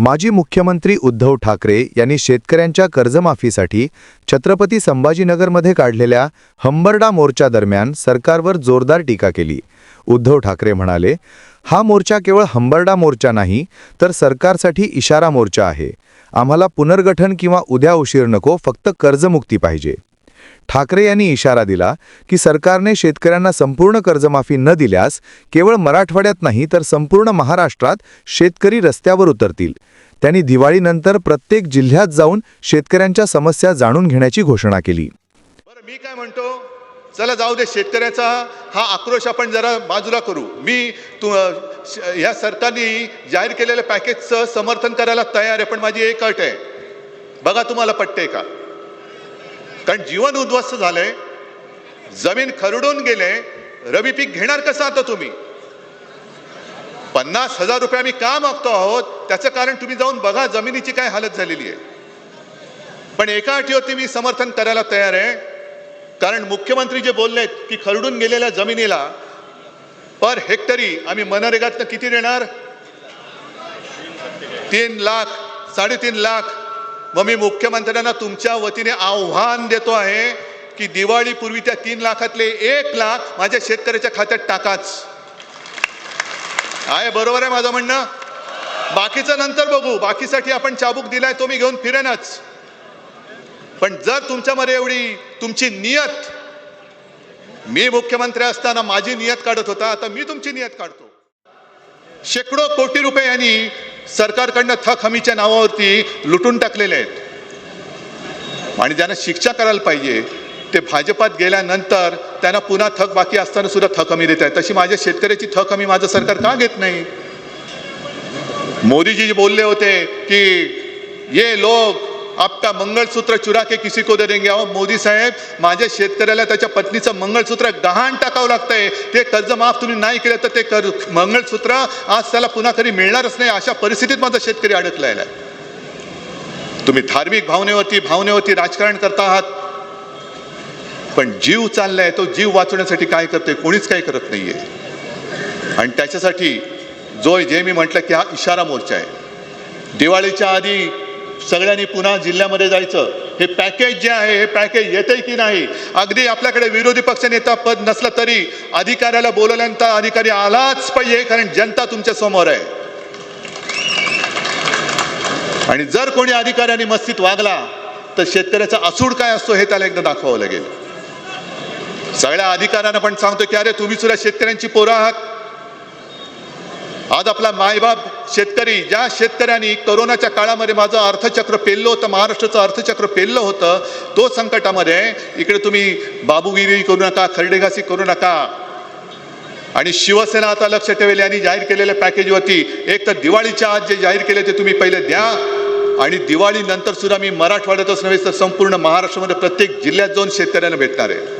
माजी मुख्यमंत्री उद्धव ठाकरे यांनी शेतकऱ्यांच्या कर्जमाफीसाठी छत्रपती संभाजीनगरमध्ये काढलेल्या हंबरडा मोर्चा दरम्यान सरकारवर जोरदार टीका केली. उद्धव ठाकरे म्हणाले हा मोर्चा केवळ हंबरडा मोर्चा नाही तर सरकारसाठी इशारा मोर्चा आहे. आम्हाला पुनर्गठन किंवा उद्या उशीर नको फक्त कर्जमुक्ती पाहिजे. ठाकरे यांनी इशारा दिला की सरकारने शेतकऱ्यांना संपूर्ण कर्जमाफी न दिल्यास केवळ मराठवाड्यात नाही तर संपूर्ण महाराष्ट्रात शेतकरी रस्त्यावर उतरतील. त्यांनी दिवाळीनंतर प्रत्येक जिल्ह्यात जाऊन शेतकऱ्यांच्या समस्या जाणून घेण्याची घोषणा केली. बरं मी काय म्हणतो? चला जाऊ दे शेतकऱ्याचा हा आक्रोश आपण जरा बाजूला करू. मी तू या सरकारने जाहीर केलेल्या पॅकेजचं समर्थन करायला तयार आहे पण माझी एक अट आहे. बघा तुम्हाला पटते का? कारण जीवन उद्ध्वस्त झालंय जमीन खरडून गेले रबी पीक घेणार कसं आता तुम्ही? पन्नास हजार रुपये आम्ही का मागतो आहोत? त्याचं कारण तुम्ही जाऊन बघा जमिनीची काय हालत झालेली आहे. पण एका अटीवरती मी समर्थन करायला तयार आहे. कारण मुख्यमंत्री जे बोललेत की खरडून गेलेल्या जमिनीला पर हेक्टरी आम्ही मनरेगातनं किती देणार? तीन लाख साडेतीन लाख मग मी मुख्यमंत्र्यांना तुमच्या वतीने आव्हान देतो आहे की दिवाळीपूर्वी त्या तीन लाखातले एक लाख माझ्या शेतकऱ्याच्या खात्यात टाकाच. आहे बरोबर आहे माझं म्हणणं? बाकीचं नंतर बघू. बाकीसाठी आपण चाबूक दिलाय तो मी घेऊन फिरेनच. पण जर तुमच्यामध्ये एवढी तुमची नियत मी मुख्यमंत्री असताना माझी नियत काढत होता आता मी तुमची नियत काढतो. शेकडो कोटी रुपये यांनी सरकारकडनं थक हमीच्या नावावरती लुटून टाकलेले आहेत. आणि ज्यांना शिक्षा करायला पाहिजे ते भाजपात गेल्यानंतर त्यांना पुन्हा थक बाकी असताना सुद्धा थक हमी देत आहेत. तशी माझ्या शेतकऱ्याची थक हमी माझं सरकार का घेत नाही? मोदीजी बोलले होते की ये लोक आपका मंगळसूत्र चुरा के किसी को दे देंगे। अहो मोदी साहेब माझ्या शेतकऱ्याला त्याच्या पत्नीचं मंगळसूत्र गहाण टाकावं लागतंय. ते कर्ज माफ तुम्ही नाही केलं तर ते कर मंगळसूत्र आज त्याला पुन्हा कधी मिळणारच नाही अशा परिस्थितीत माझा शेतकरी अडकलेला आहे. तुम्ही धार्मिक भावनेवरती भावनेवरती राजकारण करता आहात. पण जीव चाललाय तो जीव वाचवण्यासाठी काय करते कोणीच काही करत नाहीये. आणि त्याच्यासाठी जो जे मी म्हटलं की हा इशारा मोर्चा आहे. दिवाळीच्या आधी सगळ्यांनी पुन्हा जिल्ह्यामध्ये जायचं. हे पॅकेज जे आहे हे पॅकेज येते की नाही? अगदी आपल्याकडे विरोधी पक्ष नेता पद नसलं तरी अधिकाऱ्याला बोलवल्यानंतर अधिकारी आलाच पाहिजे कारण जनता तुमच्यासमोर आहे. आणि जर कोणी अधिकाऱ्याने मस्तीत वागला तर शेतकऱ्याचा असूड काय असतो हे त्याला एकदा दाखवावं लागेल. सगळ्या अधिकाऱ्यांना पण सांगतो की अरे तुम्ही सुद्धा शेतकऱ्यांची पोरं आहात. आज आपला मायबाप शेतकरी ज्या शेतकऱ्यांनी करोनाच्या काळामध्ये माझं अर्थचक्र पेललं होतं महाराष्ट्राचं अर्थचक्र पेललं होतं तो संकटामध्ये इकडे तुम्ही बाबूगिरी करू नका खरडेघासी करू नका. आणि शिवसेना आता लक्ष ठेवेल यांनी जाहीर केलेल्या पॅकेजवरती एक तर दिवाळीच्या आज जे जाहीर केले ते तुम्ही पहिले द्या. आणि दिवाळीनंतर सुद्धा मी मराठवाड्यातच नव्हे तर संपूर्ण महाराष्ट्रामध्ये प्रत्येक जिल्ह्यात जाऊन शेतकऱ्यांना भेटणार आहे.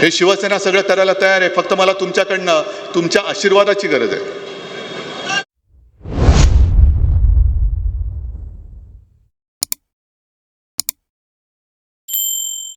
हे शिवसेना सगळं करायला तयार आहे. फक्त मला तुमच्याकडनं तुमच्या आशीर्वादाची गरज आहे.